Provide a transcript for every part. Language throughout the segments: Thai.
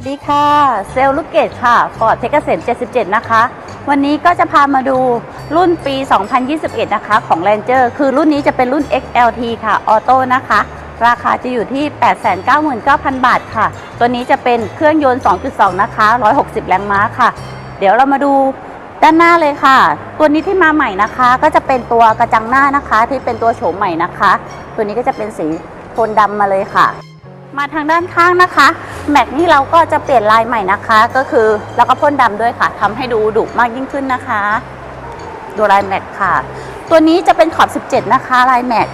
วัสดีค่ะ เซลลูกเกดค่ะฟอร์ดเพชรเกษม77 นะคะ วันนี้ก็จะพามาดูรุ่นปี 2021 นะคะ ของ Ranger คือรุ่นนี้จะเป็นรุ่น XLT ค่ะ ออโต้นะคะ ราคาจะอยู่ที่ 899,000 บาทค่ะ ตัวนี้จะเป็นเครื่องยนต์ 2.2 นะคะ 160 แรงม้าค่ะ เดี๋ยวเรามาดูด้านหน้าเลยค่ะ ตัวนี้ที่มาใหม่นะคะ ก็จะเป็นตัวกระจังหน้านะคะ ที่เป็นตัวโฉมใหม่นะคะ ตัวนี้ก็จะเป็นสีโทนดำมาเลยค่ะ มาทางด้านข้างนะคะ แม็กนี่เราก็จะเปลี่ยนลายใหม่นะคะ ก็คือแล้วก็พ่นดำด้วยค่ะทำให้ดูดุมากยิ่งขึ้นนะคะ ดูลายแม็กค่ะ ตัวนี้จะเป็นขอบ 17 นะคะลายแม็ก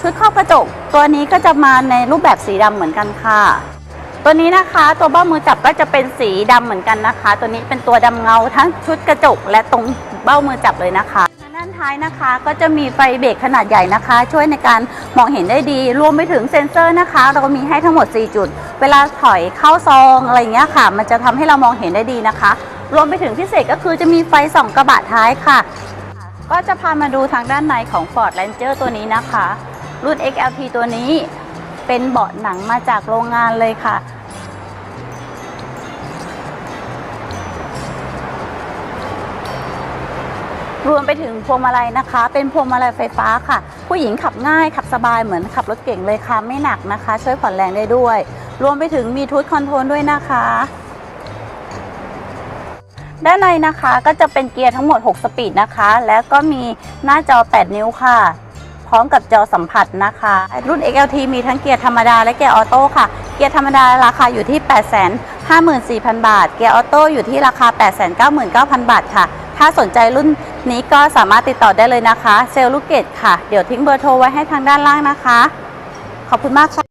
ชุดครอบกระจก ตัวนี้ก็จะมาในรูปแบบสีดำเหมือนกันค่ะ ตัวนี้นะคะตัวเบ้ามือจับก็จะเป็นสีดำเหมือนกันนะคะ ตัวนี้เป็นตัวดำเงาทั้งชุดกระจกและตรงเบ้ามือจับเลยนะคะ ท้ายนะคะ ก็จะมีไฟเบรกขนาดใหญ่นะคะ ช่วยในการมองเห็นได้ดี รวมไปถึงเซ็นเซอร์นะคะ เราก็มีให้ทั้งหมด 4 จุด เวลาถอยเข้าซองอะไรเงี้ยค่ะ มันจะทำให้เรามองเห็นได้ดีนะคะ รวมไปถึงพิเศษก็คือจะมีไฟส่องกระบะท้ายค่ะ ก็จะพามาดูทางด้านในของ Ford Ranger ตัวนี้นะคะ รุ่น XLT ตัวนี้เป็นเบาะหนังมาจากโรงงานเลยค่ะ รวมไปถึงพวงมาลัยนะคะ เป็นพวงมาลัยไฟฟ้าค่ะ ผู้หญิงขับง่ายขับสบายเหมือนขับรถเก่งเลยค่ะไม่หนักนะคะ ช่วยผ่อนแรงได้ด้วย รวมไปถึงมีทูตคอนโทรลด้วยนะคะ ด้านในนะคะก็จะเป็นเกียร์ทั้งหมด 6 สปีดนะคะ แล้วก็มีหน้าจอ 8 นิ้วค่ะ พร้อมกับจอสัมผัสนะคะ รุ่น XLT มีทั้งเกียร์ธรรมดาและเกียร์ออโต้ค่ะเกียร์ธรรมดาราคาอยู่ที่ 854,000 บาท เกียร์ออโต้อยู่ที่ราคา 899,000 บาทค่ะ ถ้าสนใจรุ่นนี้ก็สามารถติดต่อได้เลยนะคะ เซลลูกเกตค่ะ เดี๋ยวทิ้งเบอร์โทรไว้ให้ทางด้านล่างนะคะ ขอบคุณมากค่ะ